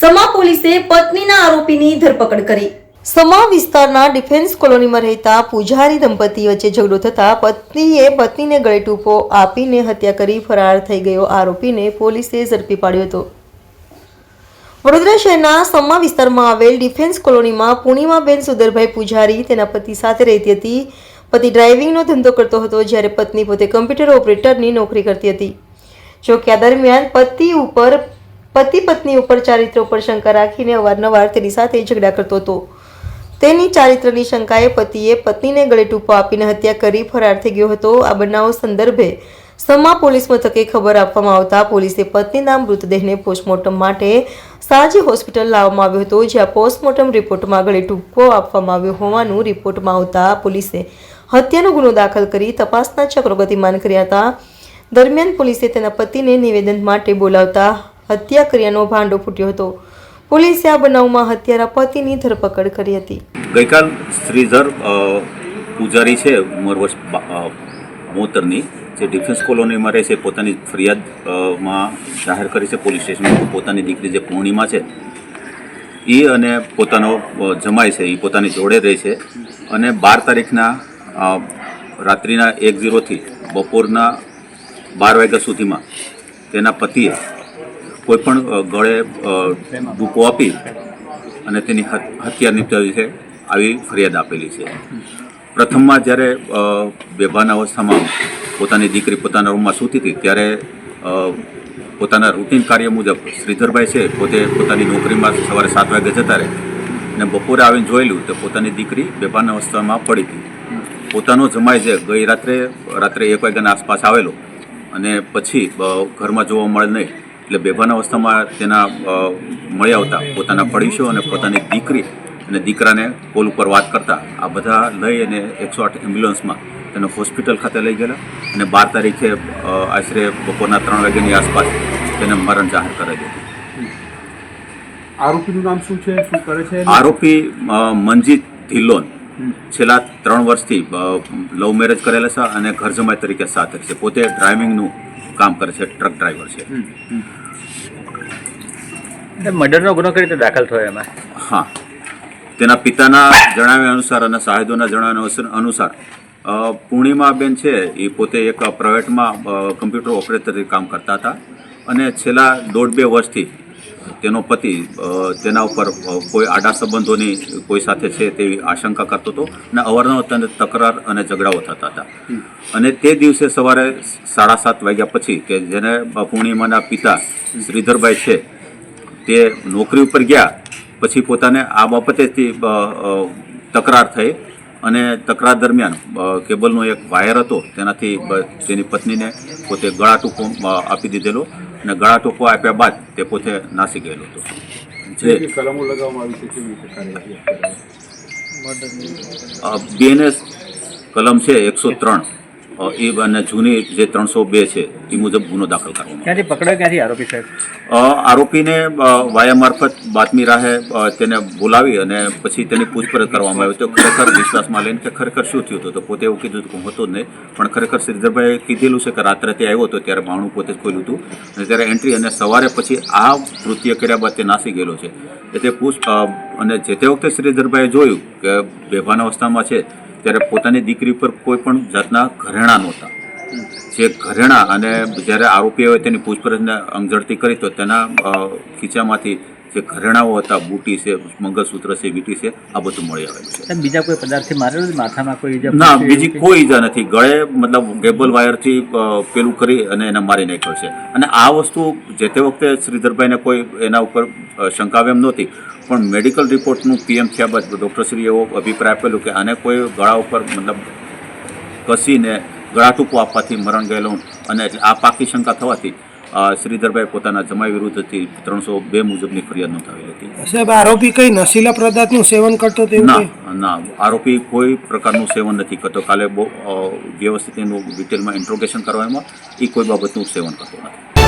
સમા પોલીસે પત્નીના આરોપીની ધરપકડ કરી. સમા વિસ્તારના ડિફેન્સ કોલોનીમાં રહેતા પૂજારી દંપતી વચ્ચે ઝઘડો થતાં પત્નીએ પત્નીને ગળે ટૂંપો આપીને હત્યા કરી ફરાર થઈ ગયો આરોપીને પોલીસે ઝડપી પાડ્યો હતો. વડોદરા શહેરના સમા વિસ્તારમાં આવેલ ડિફેન્સ કોલોનીમાં પૂર્ણિમાબેન સુધરભાઈ પૂજારી તેના પતિ સાથે રહેતી હતી. પતિ ડ્રાઇવિંગનો ધંધો કરતો હતો જ્યારે પત્ની પોતે કમ્પ્યુટર ઓપરેટરની નોકરી કરતી હતી. જો કે આ દરમિયાન પતિ ઉપર પતિ પત્ની ઉપર ચારિત્ર ઉપર શંકા રાખીને અવારનવાર તેની સાથે ઝઘડા કરતો હતો. તેની ચારિત્રની શંકાએ પતિએ પત્નીને ગળે ટૂંપો આપીને હત્યા કરી ફરાર થઈ ગયો હતો. આ બનાવ સંદર્ભે સમા પોલીસ મથકે ખબર આપવામાં આવતા પોલીસે પત્નીના મૃતદેહને પોસ્ટમોર્ટમ માટે સાજી હોસ્પિટલ લાવવામાં આવ્યો હતો, જ્યાં પોસ્ટમોર્ટમ રિપોર્ટમાં ગળે ટૂંકો આપવામાં આવ્યો હોવાનું રિપોર્ટમાં આવતા પોલીસે હત્યાનો ગુનો દાખલ કરી તપાસના ચક્રો ગતિમાન કર્યા હતા. દરમિયાન પોલીસે તેના પતિને નિવેદન માટે બોલાવતા હત્યા કર્યાનો ભાંડો ફૂટ્યો હતો. પોલીસે આ બનાવમાં હત્યારા પતિની ધરપકડ કરી હતી. ગઈકાલ શ્રીધર પૂજારી છે, ઉંમર વર્ષ મોતરની જે ડિફેન્સ કોલોનીમાં રહે છે, પોતાની ફરિયાદમાં જાહેર કરી છે, પોલીસ સ્ટેશનમાં પોતાની દીકરી જે પૂર્ણિમા છે એ અને પોતાનો જમાય છે એ પોતાની જોડે રહે છે. અને બાર તારીખના રાત્રિના એક ઝીરોથી બપોરના બાર વાગ્યા સુધીમાં તેના પતિએ કોઈપણ ગળે ડૂકો આપી અને તેની હત- હત્યા નિપજાવી છે, આવી ફરિયાદ આપેલી છે. પ્રથમમાં જ્યારે બેભાન અવસ્થામાં પોતાની દીકરી પોતાના રૂમમાં સૂતી હતી, ત્યારે પોતાના રૂટીન કાર્ય મુજબ શ્રીધરભાઈ છે પોતે પોતાની નોકરીમાં સવારે સાત વાગે જતા રહે અને બપોરે આવીને જોયેલું તો પોતાની દીકરી બેભાન અવસ્થામાં પડી હતી. પોતાનો જમાય છે, ગઈ રાત્રે રાત્રે એક વાગ્યાના આસપાસ આવેલો અને પછી ઘરમાં જોવા મળે નહીં. એટલે બેભાન અવસ્થામાં તેના મળી આવતા પોતાના પડોશીઓ અને પોતાની દીકરી અને દીકરાને કોલ ઉપર વાત કરતા આ બધા લઈ અને એકસો આઠ એમ્બ્યુલન્સમાં તેને હોસ્પિટલ ખાતે લઈ ગયેલા અને બાર તારીખે આશરે બપોરના ત્રણ વાગ્યાની આસપાસ તેને મરણ જાહેર કરેલું હતી આરોપીનું નામ શું છે? શું કરે છે? આરોપી મનજીત ધિલ્લોન. છેલ્લા ત્રણ વર્ષથી લવ મેરેજ કરેલા છે અને ઘર જમાઈ તરીકે સાથે છે. પોતે ડ્રાઇવિંગનું કામ કરે છે ટ્રક ડ્રાઈવર છે. મર્ડરનો ગુનો કઈ રીતે દાખલ થયો એમાં? હા. તેના પિતાના જણાવ્યા અનુસાર અને સાહેદોના જણાવ્યા અનુસાર- પૂર્ણિમાબેન છે એ પોતે એક પ્રાઇવેટમાં કમ્પ્યુટર ઓપરેટર તરીકે કામ કરતા હતા અને છેલ્લા દોઢ બે વર્ષથી તેનો પતિ તેના ઉપર કોઈ આડા સંબંધોની કોઈ સાથે છે તેવી આશંકા કરતો હતો અને અવારનવાર તેને તકરાર અને ઝઘડાઓ થતા હતા. અને તે દિવસે સવારે સાડા સાત વાગ્યા પછી કે જેને પૂર્ણિમાના પિતા શ્રીધરભાઈ છે તે નોકરી ઉપર ગયા પછી પોતાને આ બાબતેથી તકરાર થઈ અને તકરાર દરમિયાન કેબલનો એક વાયર હતો તેનાથી તેની પત્નીને પોતે ગળા ટૂંકો આપી દીધેલો અને ગળા ટૂંકો આપ્યા બાદ તે પોતે નાસી ગયેલો હતો. જે કલમો લગાવવામાં આવી છે બીએનએસ કલમ છે એકસો ત્રણ. એ અને જૂની જે ત્રણસો બે છે એ મુજબ ગુનો દાખલ કરવામાં ક્યાંથી પકડાય ક્યાંથી આરોપી સાહેબ? આરોપીને વાયા મારફત બાતમી રાહે તેને બોલાવી અને પછી તેની પૂછપરછ કરવામાં આવી. તો ખરેખર વિશ્વાસમાં લઈને કે ખરેખર શું થયું હતું? તો પોતે એવું કીધું હતું હું હતો જ નહીં પણ ખરેખર શ્રીધરભાઈએ કીધેલું છે કે રાત્રે તે આવ્યો હતો ત્યારે બાણું પોતે જ ખોલ્યું હતું. અને ત્યારે એન્ટ્રી અને સવારે પછી આ કૃત્ય કર્યા બાદ તે નાસી ગયેલો છે. એટલે પૂછ અને જે તે વખતે શ્રીધરભાઈએ જોયું કે બેભાન અવસ્થામાં છે ત્યારે પોતાની દીકરી પર કોઈ પણ જાતના ઘરેણા નહોતા. જે ઘરેણા અને જ્યારે આરોપીઓએ તેની પૂછપરછને અંગઝડતી કરી તો તેના ખીચામાંથી જે ઘરેણાઓ હતા બુટી છે મંગળસૂત્ર છે વીટી છે આ બધું મળી આવેલું છે. બીજા કોઈ પદાર્થથી મારેલું માથામાં કોઈ ઈજા ના બીજી કોઈ ઈજા નથી. ગળે મતલબ કેબલ વાયરથી પેલું કરી અને એને મારી નાખ્યો છે. અને આ વસ્તુ જે તે વખતે શ્રીધરભાઈને કોઈ એના ઉપર અ, શંકા એમ નહોતી પણ મેડિકલ રિપોર્ટનું પીએમ થયા બાદ ડૉક્ટરશ્રીએ એવો અભિપ્રાય આપેલો કે આને કોઈ ગળા ઉપર મતલબ કસીને ગળા ટૂંકો આપવાથી મરણ ગયેલું. અને આ પાકી શંકા થવાથી શ્રીધરભાઈ પોતાના જમાઈ વિરુદ્ધથી ત્રણસો બે મુજબની ફરિયાદ નોંધાવી હતી. સાહેબ આરોપી કઈ નશીલા પદાર્થનું સેવન કરતો તેવું ના ના આરોપી કોઈ પ્રકારનું સેવન નથી કરતો. કાલે બહુ વ્યવસ્થિત એનું ડિટેલમાં ઇન્ટ્રોગેશન કરવામાં એ કોઈ બાબતનું સેવન કરતો નથી.